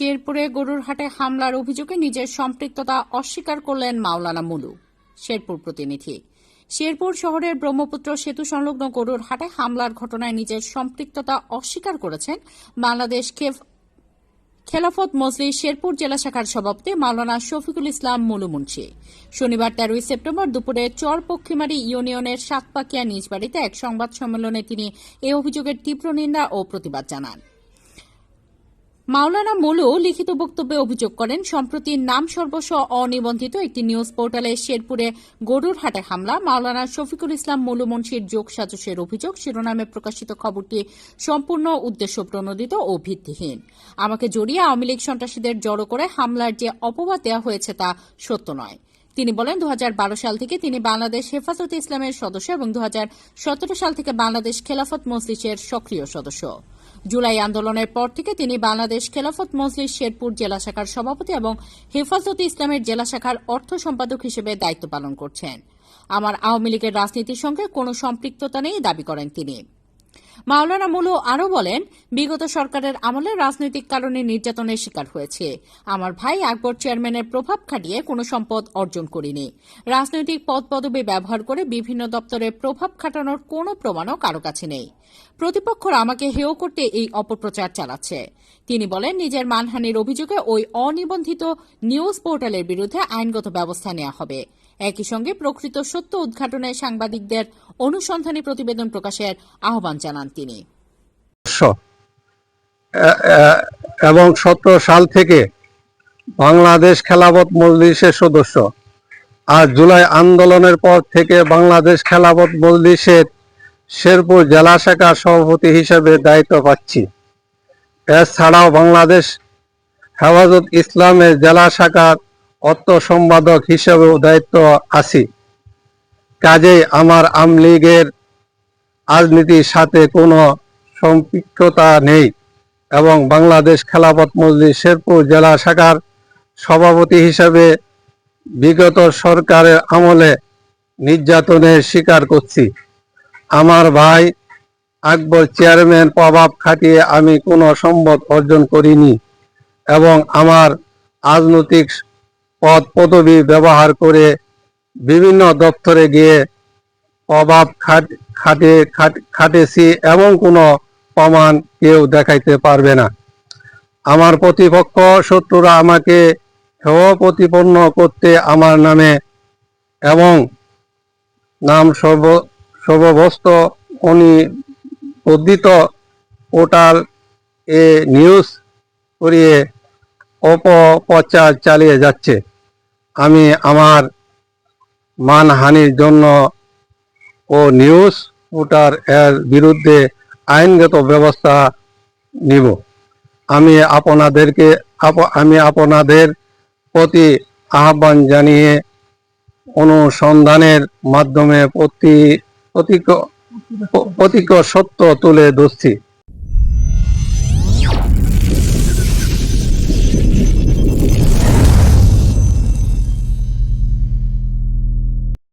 শেরপুরে গরুর হাটে হামলার অভিযোগে নিজের সম্পৃক্ততা অস্বীকার করলেন মাওলানা মুলু, শেরপুর প্রতিনিধি। শেরপুর শহরের ব্রহ্মপুত্র সেতু সংলগ্ন গরুর হাটে হামলার ঘটনায় নিজের সম্পৃক্ততা অস্বীকার করেছেন বাংলাদেশ খেলাফত মজলিস শেরপুর জেলা শাখার সভাপতি মাওলানা শফিকুল ইসলাম মুলু মুলুমুন্সি শনিবার তেরোই সেপ্টেম্বর দুপুরে চর পক্ষিমারি ইউনিয়নের সাতপাকিয়া নিজ বাড়িতে এক সংবাদ সম্মেলনে তিনি এ অভিযোগের তীব্র নিন্দা ও প্রতিবাদ জানান। মাওলানা মুলু লিখিত বক্তব্যে অভিযোগ করেন, সম্প্রতি নাম সর্বস্ব অনিবন্ধিত একটি নিউজ পোর্টালে শেরপুরে গরুর হাটে হামলা। মাওলানা শফিকুল ইসলাম মুলু মুন্সির যোগ সাজসের অভিযোগ, শিরোনামে প্রকাশিত খবরটি সম্পূর্ণ উদ্দেশ্য প্রণোদিত ও ভিত্তিহীন। আমাকে জড়িয়ে আওয়ামী লীগ সন্ত্রাসীদের জড়ো করে হামলার যে অপবাদ দেওয়া হয়েছে তা সত্য নয়। তিনি বলেন দু হাজার বারো সাল থেকে তিনি বাংলাদেশ হেফাজতে ইসলামের সদস্য এবং দু হাজার সতেরো সাল থেকে বাংলাদেশ খেলাফত মজলিসের সক্রিয় সদস্য। জুলাই আন্দোলনের পর থেকে তিনি বাংলাদেশ খেলাফত মজলিস শেরপুর জেলা শাখার সভাপতি এবং হেফাজতে ইসলামের জেলা শাখার অর্থ সম্পাদক হিসেবে দায়িত্ব পালন করছেন। আমার আওয়ামী লীগের রাজনীতির সঙ্গে কোনো সম্পৃক্ততা নেই, দাবি করেন তিনি। মাওলানা মুলু আরও বলেন, বিগত সরকারের আমলে রাজনৈতিক কারণে নির্যাতনের শিকার হয়েছে। আমার ভাই আকবর চেয়ারম্যানের প্রভাব খাটিয়ে কোনো সম্পদ অর্জন করিনি। রাজনৈতিক পদ পদবি ব্যবহার করে বিভিন্ন দপ্তরে প্রভাব খাটানোর কোনো প্রমাণও কারও কাছে নেই। প্রতিপক্ষরা আমাকে হেয় করতে এই অপপ্রচার চালাচ্ছে। তিনি বলেন, নিজের মানহানির অভিযোগে ওই অনিবন্ধিত নিউজ পোর্টালের বিরুদ্ধে আইনগত ব্যবস্থা নেওয়া হবে। একই সঙ্গে প্রকৃত সত্য উদ্ঘাটনে সাংবাদিকদের অনুসন্ধানী প্রতিবেদন প্রকাশের আহ্বান জানান তিনি। এবং সতেরো সাল থেকে বাংলাদেশ খেলাবত মজলিসের সদস্য। আর জুলাই আন্দোলনের পর থেকে বাংলাদেশ খেলাবত মজলিসের শেরপুর জেলা শাখার সভাপতি হিসেবে দায়িত্ব পাচ্ছি। এছাড়াও বাংলাদেশ হেফাজত ইসলামের জেলা শাখার অর্থ সম্পাদক হিসেবেও দায়িত্ব আছি। কাজেই আমার আমলীগের রাজনীতির সাথে কোনো সম্পৃক্ততা নেই এবং বাংলাদেশ খেলাফত মজলিস শেরপুর জেলা শাখার সভাপতি হিসেবে বিগত সরকারের আমলে নির্যাতনের শিকার করছি। আমার ভাই আকবর চেয়ারম্যান প্রভাব খাটিয়ে আমি কোনো সম্পদ অর্জন করিনি এবং আমার রাজনৈতিক পদ পদবি ব্যবহার করে বিভিন্ন দপ্তরে গিয়ে অভাব খাট- খাটে খাটেছি এমন কোনো প্রমাণ কেউ দেখাইতে পারবে না। আমার প্রতিপক্ষ শত্রুরা আমাকে হেয় প্রতিপন্ন করতে আমার নামে এবং নাম সর্ব সর্ববস্ত অনুদ্দিত পোর্টাল এ নিউজ করিয়ে অপপ্রচার চালিয়ে যাচ্ছে। আমি আমার মানহানির জন্য ও নিউজ পোর্টার এর বিরুদ্ধে আইনগত ব্যবস্থা নিব। আমি আপনাদেরকে, আপ- আমি আপনাদের প্রতি আহ্বান জানিয়ে অনুসন্ধানের মাধ্যমে প্রতি, প্রতীক প্রতীক সত্য তুলে ধরছি।